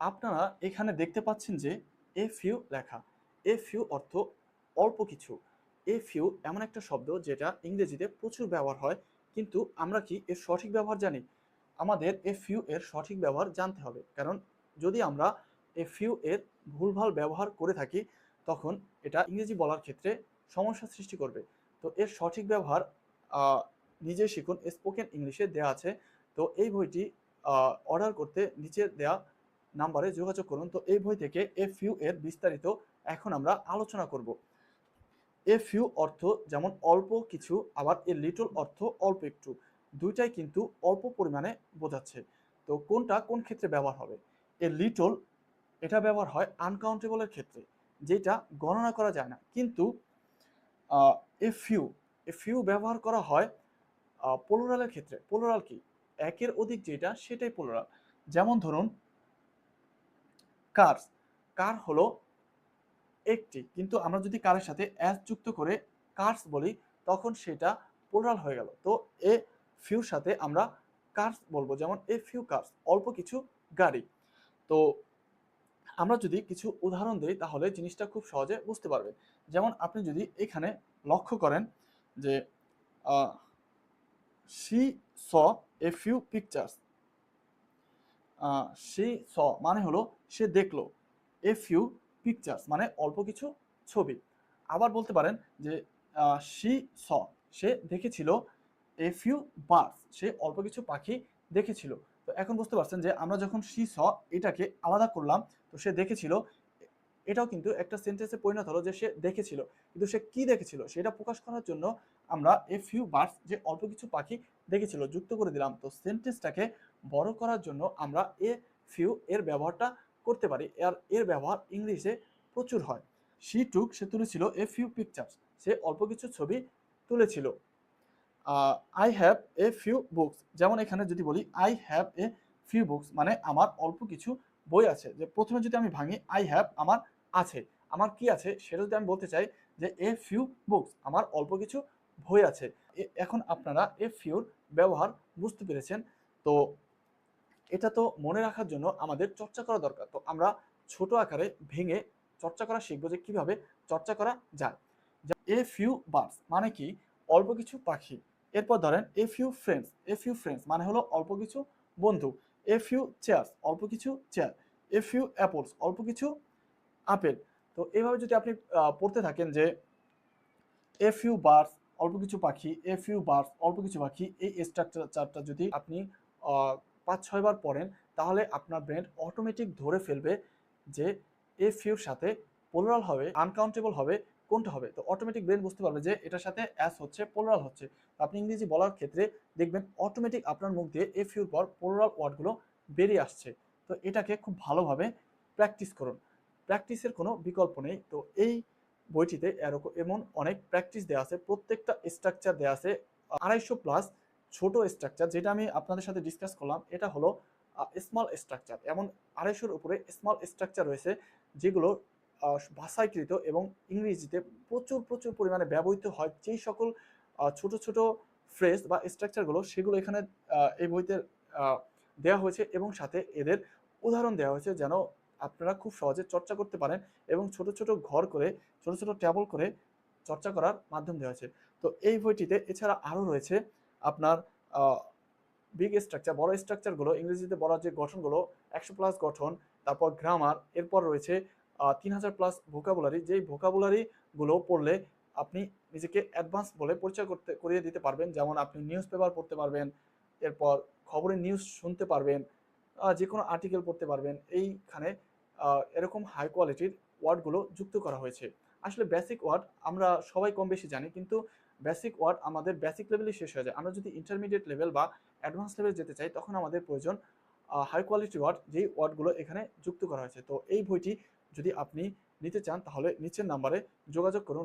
আপনারা এখানে দেখতে পাচ্ছেন যে এ ফিউ লেখা। এ ফিউ অর্থ অল্প কিছু। এ ফিউ এমন একটা শব্দ যেটা ইংরেজিতে প্রচুর ব্যবহার হয়, কিন্তু আমরা কি এর সঠিক ব্যবহার জানি? আমাদের এ ফিউ এর সঠিক ব্যবহার জানতে হবে, কারণ যদি আমরা এ ফিউ এর ভুলভাল ব্যবহার করে থাকি, তখন এটা ইংরেজি বলার ক্ষেত্রে সমস্যা সৃষ্টি করবে। তো এর সঠিক ব্যবহার নিজে শিখুন। স্পোকেন ইংলিশে দেওয়া আছে। তো এই বইটি অর্ডার করতে নিচে দেওয়া নাম্বারে যোগাযোগ করুন। তো এই বই থেকে এফ ইউ এর বিস্তারিত এখন আমরা আলোচনা করব। এ ফিউ অর্থ যেমন অল্প কিছু, আবার এ লিটল অর্থ অল্প একটু। দুইটাই কিন্তু অল্প পরিমাণে বোঝাচ্ছে। তো কোনটা কোন ক্ষেত্রে ব্যবহার হবে? এ লিটল এটা ব্যবহার হয় আনকাউন্টেবলের ক্ষেত্রে, যেটা গণনা করা যায় না। কিন্তু এ ফিউ এ ফিউ ব্যবহার করা হয় পোলোরালের ক্ষেত্রে। পোলোরাল কি? একের অধিক যেটা, সেটাই পোলোরাল যেমন ধরুন কার্স কার হলো একটি, কিন্তু আমরা যদি কারের সাথে অ্যাস যুক্ত করে কার্স বলি, তখন সেটা পোলারাল হয়ে গেল। তো এ ফিউর সাথে আমরা কার্স বলব, যেমন এ ফিউ কার্স অল্প কিছু গাড়ি। তো আমরা যদি কিছু উদাহরণ দিই, তাহলে জিনিসটা খুব সহজে বুঝতে পারবেন যেমন আপনি যদি এখানে লক্ষ্য করেন যে she saw a few pictures say saw মানে হলো সে দেখল এ ফিউ পিকচার্স মানে অল্প কিছু ছবি। আবার বলতে পারেন যে সি স, সে দেখেছিল এ ফিউ বার্ডস সে অল্প কিছু পাখি দেখেছিল। তো এখন বুঝতে পারছেন যে, আমরা যখন সি স এটাকে আলাদা করলাম, তো সে দেখেছিল এটাও কিন্তু একটা সেন্টেন্সে পরিণত হলো যে সে দেখেছিল। কিন্তু সে কি দেখেছিল? সেটা প্রকাশ করার জন্য আমরা এ ফিউ বার্ডস যে অল্প কিছু পাখি দেখেছিল, যুক্ত করে দিলাম। তো সেন্টেন্সটাকে বড় করার জন্য আমরা এ ফিউ এর ব্যবহারটা করতে পারি। আর এর ব্যবহার ইংলিশে প্রচুর হয়। সি টুক সে তুলেছিল এ ফিউ পিকচার্স সে অল্প কিছু ছবি তুলেছিল। I have a few books যেমন এখানে যদি বলি I have a few books মানে আমার অল্প কিছু বই আছে। যে প্রথমে যদি আমি ভাঙি আই হ্যাভ আমার আছে। আমার কি আছে সেটা যদি আমি বলতে চাই যে এ ফিউ বুকস আমার অল্প কিছু বই আছে। এখন আপনারা এ ফিউর ব্যবহার বুঝতে পেরেছেন। তো এটা তো মনে রাখার জন্য আমাদের চর্চা করা দরকার। তো আমরা ছোট আকারে ভেঙে চর্চা করা শিখব যে কীভাবে চর্চা করা যায়। এ ফিউ বার্ডস মানে কি? অল্প কিছু পাখি। এরপর ধরেন a few friends a few friends মানে হলো অল্প কিছু বন্ধু। এ ফিউ চেয়ার্স অল্প কিছু চেয়ার এ ফিউ অ্যাপলস অল্প কিছু আপেল। তো এইভাবে যদি আপনি পড়তে থাকেন যে এ ফিউ বার্ডস অল্প কিছু পাখি এ ফিউ বার্ডস অল্প কিছু পাখি, এই স্ট্রাকচারটা যদি আপনি পাঁচ ছয়বার পড়েন, তাহলে আপনার ব্রেন অটোমেটিক ধরে ফেলবে যে এ ফিউর সাথে পোলারাল হবে আনকাউন্টেবল হবে, কোনটা হবে? তো অটোমেটিক ব্রেন বুঝতে পারবে যে, এটার সাথে অ্যাস হচ্ছে পোলারাল হচ্ছে। আপনি ইংরেজি বলার ক্ষেত্রে দেখবেন অটোমেটিক আপনার মুখ দিয়ে এ ফিউর পর পোলারাল ওয়ার্ডগুলো বেরিয়ে আসছে। তো এটাকে খুব ভালোভাবে প্র্যাকটিস করুন। প্র্যাকটিসের কোনো বিকল্প নেই। তো এই বইটিতে এরকম এমন অনেক প্র্যাকটিস দেওয়া আছে প্রত্যেকটা স্ট্রাকচার দেওয়া আছে আড়াইশো প্লাস ছোট স্ট্রাকচার যেটা আমি আপনাদের সাথে ডিসকাস করলাম। এটা হলো স্মল স্ট্রাকচার এমন আড়াইশোর উপরে স্মল স্ট্রাকচার রয়েছে যেগুলো আহ, ভাষায়কৃত এবং ইংরেজিতে প্রচুর প্রচুর পরিমাণে ব্যবহৃত হয়। যেই সকল ছোট ছোট ফ্রেজ বা স্ট্রাকচারগুলো সেগুলো এখানে এই বইতে দেওয়া হয়েছে এবং সাথে এদের উদাহরণ দেওয়া হয়েছে যেন আপনারা খুব সহজে চর্চা করতে পারেন এবং ছোট ছোট ঘর করে, ছোট ছোট ট্যাবল করে চর্চা করার মাধ্যম দেওয়া হয়েছে। তো এই বইটিতে এছাড়া আরও রয়েছে আপনার বিগ স্ট্রাকচার বড় স্ট্রাকচারগুলো ইংরেজিতে বড় যে গঠনগুলো, একশো প্লাস গঠন, তারপর গ্রামার এরপর রয়েছে তিন হাজার প্লাস ভোকাবুলারি যেই ভোকাবুলারিগুলো পড়লে আপনি নিজেকে অ্যাডভান্স বলে পরিচয় করতে, করিয়ে দিতে পারবেন। যেমন আপনি নিউজ পেপার পড়তে পারবেন, এরপর খবরের নিউজ শুনতে পারবেন যে কোনো আর্টিকেল পড়তে পারবেন। এইখানে এরকম হাই কোয়ালিটির ওয়ার্ডগুলো যুক্ত করা হয়েছে। আসলে বেসিক ওয়ার্ড আমরা সবাই কম বেশি জানি, কিন্তু বেসিক ওয়ার্ড আমাদের বেসিক লেভেলে শেষ হয়ে যায়। আমরা যদি ইন্টারমিডিয়েট লেভেল বা অ্যাডভান্স লেভেল যেতে চাই, তখন আমাদের প্রয়োজন হাই কোয়ালিটি ওয়ার্ড যেই ওয়ার্ডগুলো এখানে যুক্ত করা হয়েছে। তো এই বইটি যদি আপনি নিতে চান, তাহলে নিচের নাম্বারে যোগাযোগ করুন।